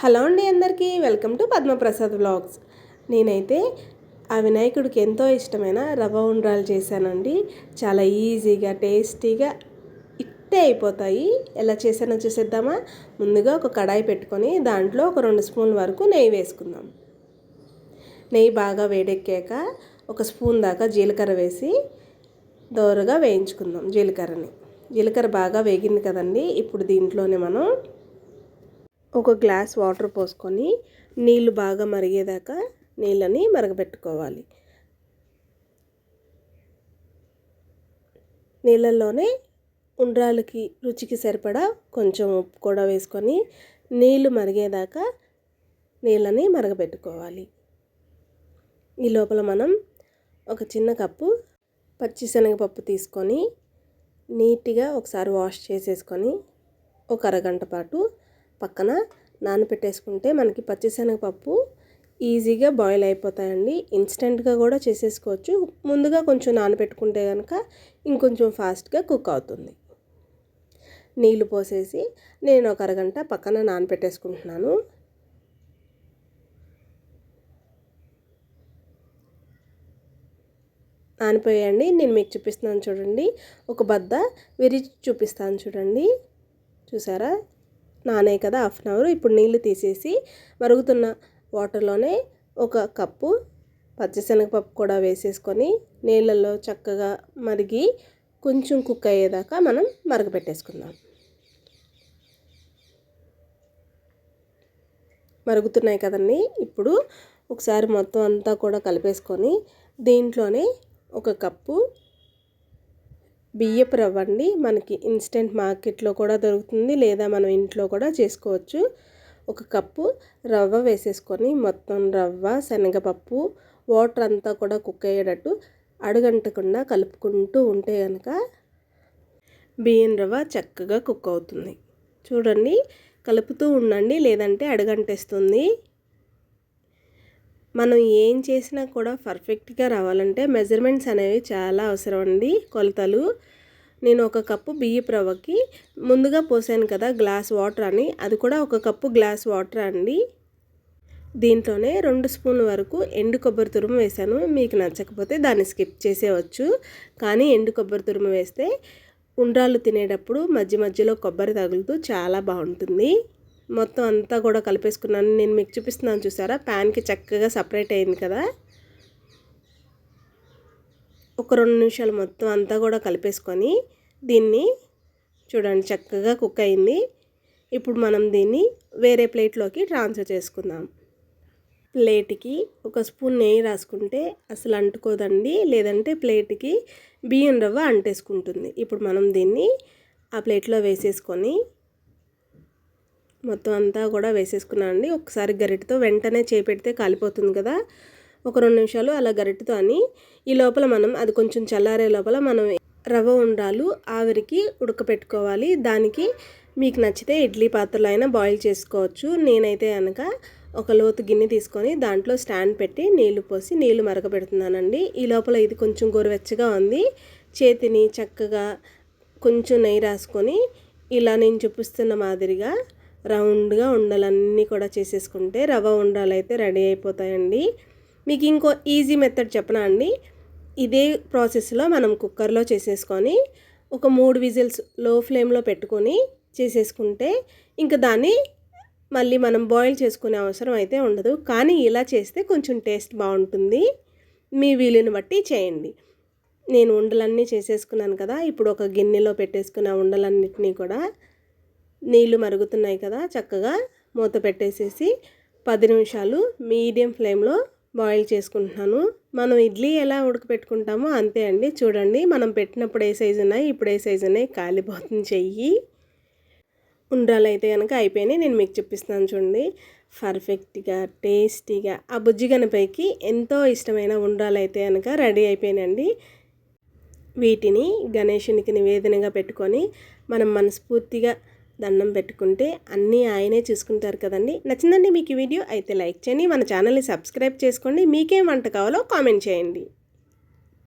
Hello అండి అందరికీ welcome to Padma Prasad vlogs. నేనైతే ఆ వినాయకుడికి ఎంతో ఇష్టమైన రవ్వ ఉండ్రాలు చేశానండి. చాలా ఈజీగా టేస్టీగా ఇట్టే అయిపోతాయి. ఎలా చేశానో చూసేద్దామా? ముందుగా ఒక కడాయి పెట్టుకొని దాంట్లో ఒక రెండు స్పూన్ల వరకు నెయ్యి వేసుకుందాం. నెయ్యి బాగా వేడెక్కాక ఒక స్పూన్ దాకా జీలకర్ర వేసి దోరగా వేయించుకుందాం జీలకర్రని. జీలకర్ర బాగా వేగింది కదండి ఇప్పుడు దీంట్లోనే మనం ఒక గ్లాస్ వాటర్ పోసుకొని నీళ్ళు బాగా మరిగేదాకా నీళ్ళని మరగబెట్టుకోవాలి నీళ్ళల్లోనే ఉండ్రాలకి రుచికి సరిపడా కొంచెం ఉప్పు కూడా వేసుకొని నీళ్ళు మరిగేదాకా నీళ్ళని మరగబెట్టుకోవాలి ఈ లోపల మనం ఒక చిన్న కప్పు పచ్చిశనగపప్పు తీసుకొని నీట్గా ఒకసారి వాష్ చేసేసుకొని ఒక అరగంట పాటు పక్కన నానబెట్టేసుకుంటే మనకి పచ్చిశనగపప్పు ఈజీగా బాయిల్ అయిపోతాయండి. ఇన్స్టెంట్గా కూడా చేసేసుకోవచ్చు. ముందుగా కొంచెం నానబెట్టుకుంటే కనుక ఇంకొంచెం ఫాస్ట్గా కుక్ అవుతుంది. నీళ్ళు పోసేసి నేను ఒక అరగంట పక్కన నానబెట్టేసుకుంటున్నాను నానిపోయాయండి. నేను మీకు చూపిస్తున్నాను చూడండి. ఒక బద్ద విరిచి చూపిస్తాను చూడండి. చూసారా? నానే కదా హాఫ్ అన్ అవర్ ఇప్పుడు నీళ్ళు తీసేసి మరుగుతున్న వాటర్లోనే ఒక కప్పు పచ్చిశనగపప్పు కూడా వేసేసుకొని నీళ్ళల్లో చక్కగా మరిగి కొంచెం కుక్ అయ్యేదాకా మనం మరగపెట్టేసుకుందాం. మరుగుతున్నాయి కదండి ఇప్పుడు ఒకసారి మొత్తం అంతా కూడా కలిపేసుకొని దీంట్లోనే ఒక కప్పు బియ్యపు రవ్వ అండి. మనకి ఇన్స్టెంట్ మార్కెట్లో కూడా దొరుకుతుంది. లేదా మనం ఇంట్లో కూడా చేసుకోవచ్చు. ఒక కప్పు రవ్వ వేసేసుకొని మొత్తం రవ్వ శనగపప్పు వాటర్ అంతా కూడా కుక్ అయ్యేటట్టు అడుగంటకుండా కలుపుకుంటూ ఉంటే కనుక బియ్యం రవ్వ చక్కగా కుక్ అవుతుంది. చూడండి కలుపుతూ ఉండండి. లేదంటే అడుగంటేస్తుంది. మనం ఏం చేసినా కూడా పర్ఫెక్ట్గా రావాలంటే మెజర్మెంట్స్ అనేవి చాలా అవసరం అండి. కొలతలు. నేను ఒక కప్పు బియ్యపు రవ్వకి ముందుగా పోసాను కదా గ్లాస్ వాటర్ అని. అది కూడా ఒక కప్పు గ్లాస్ వాటర్ అండి. దీంట్లోనే రెండు స్పూన్ల వరకు ఎండు కొబ్బరి తురుము వేశాను మీకు నచ్చకపోతే దాన్ని స్కిప్ చేసేవచ్చు కానీ ఎండు కొబ్బరి తురుము వేస్తే ఉండ్రాళ్ళు తినేటప్పుడు మధ్య మధ్యలో కొబ్బరి తగులుతూ చాలా బాగుంటుంది. మొత్తం అంతా కూడా కలిపేసుకున్నాను. నేను మీకు చూపిస్తున్నాను చూసారా? ప్యాన్కి చక్కగా సపరేట్ అయింది కదా? ఒక రెండు నిమిషాలు మొత్తం అంతా కూడా కలిపేసుకొని దీన్ని చూడండి చక్కగా కుక్ అయింది. ఇప్పుడు మనం దీన్ని వేరే ప్లేట్లోకి ట్రాన్స్ఫర్ చేసుకుందాం. ప్లేట్కి ఒక స్పూన్ నెయ్యి రాసుకుంటే అసలు అంటుకోదండి. లేదంటే ప్లేట్కి బియ్యం రవ్వ అంటేసుకుంటుంది. ఇప్పుడు మనం దీన్ని ఆ ప్లేట్లో వేసేసుకొని మొత్తం అంతా కూడా వేసేసుకున్నాను అండి. ఒకసారి గరిటతో వెంటనే చేపెడితే కాలిపోతుంది కదా. ఒక రెండు నిమిషాలు అలా గరిటతో అని. ఈ లోపల మనం అది కొంచెం చల్లారే లోపల మనం రవ్వ ఉండాలు ఆవిరికి ఉడకపెట్టుకోవాలి. దానికి మీకు నచ్చితే ఇడ్లీ పాత్రలో అయినా బాయిల్ చేసుకోవచ్చు. నేనైతే కనుక ఒక లోతు గిన్నె తీసుకొని దాంట్లో స్టాండ్ పెట్టి నీళ్ళు పోసి నీళ్ళు మరగపెడుతున్నానండి. ఈ లోపల ఇది కొంచెం గోరువెచ్చగా ఉంది. చేతిని చక్కగా కొంచెం నెయ్యి రాసుకొని ఇలా నేను చూపిస్తున్న మాదిరిగా రౌండ్గా ఉండలన్నీ కూడా చేసేసుకుంటే రవ్వ ఉండాలైతే రెడీ అయిపోతాయండి. మీకు ఇంకో ఈజీ మెథడ్ చెప్పనా అండి? ఇదే ప్రాసెస్లో మనం కుక్కర్లో చేసేసుకొని ఒక మూడు విజిల్స్లో ఫ్లేమ్లో పెట్టుకొని చేసేసుకుంటే ఇంకా దాన్ని మళ్ళీ మనం బాయిల్ చేసుకునే అవసరం అయితే ఉండదు. కానీ ఇలా చేస్తే కొంచెం టేస్ట్ బాగుంటుంది. మీ వీలుని బట్టి చేయండి. నేను ఉండలన్నీ చేసేసుకున్నాను కదా ఇప్పుడు ఒక గిన్నెలో పెట్టేసుకున్న ఉండలన్నిటినీ కూడా నీళ్ళు మరుగుతున్నాయి కదా చక్కగా మూత పెట్టేసేసి పది నిమిషాలు మీడియం ఫ్లేమ్లో బాయిల్ చేసుకుంటున్నాను. మనం ఇడ్లీ ఎలా ఉడకపెట్టుకుంటామో అంతే అండి. చూడండి మనం పెట్టినప్పుడు ఏ సైజు ఉన్నాయి ఇప్పుడు ఏ సైజు ఉన్నాయి కాలిపోతుంది చెయ్యి. ఉండ్రాలు అయితే కనుక అయిపోయినాయి నేను మీకు చూపిస్తాను చూడండి. పర్ఫెక్ట్గా టేస్టీగా ఆ బుజ్జి గనపైకి ఎంతో ఇష్టమైన ఉండ్రాలు అయితే కనుక రెడీ అయిపోయినండి వీటిని గణేషునికి నివేదనగా పెట్టుకొని మనం మనస్ఫూర్తిగా దండం పెట్టుకుంటే అన్నీ ఆయనే చూసుకుంటారు కదండి. నచ్చిందండి మీకు ఈ వీడియో అయితే లైక్ చేయండి. మన ఛానల్ని సబ్స్క్రైబ్ చేసుకోండి. మీకేం వంట కావాలో కామెంట్ చేయండి.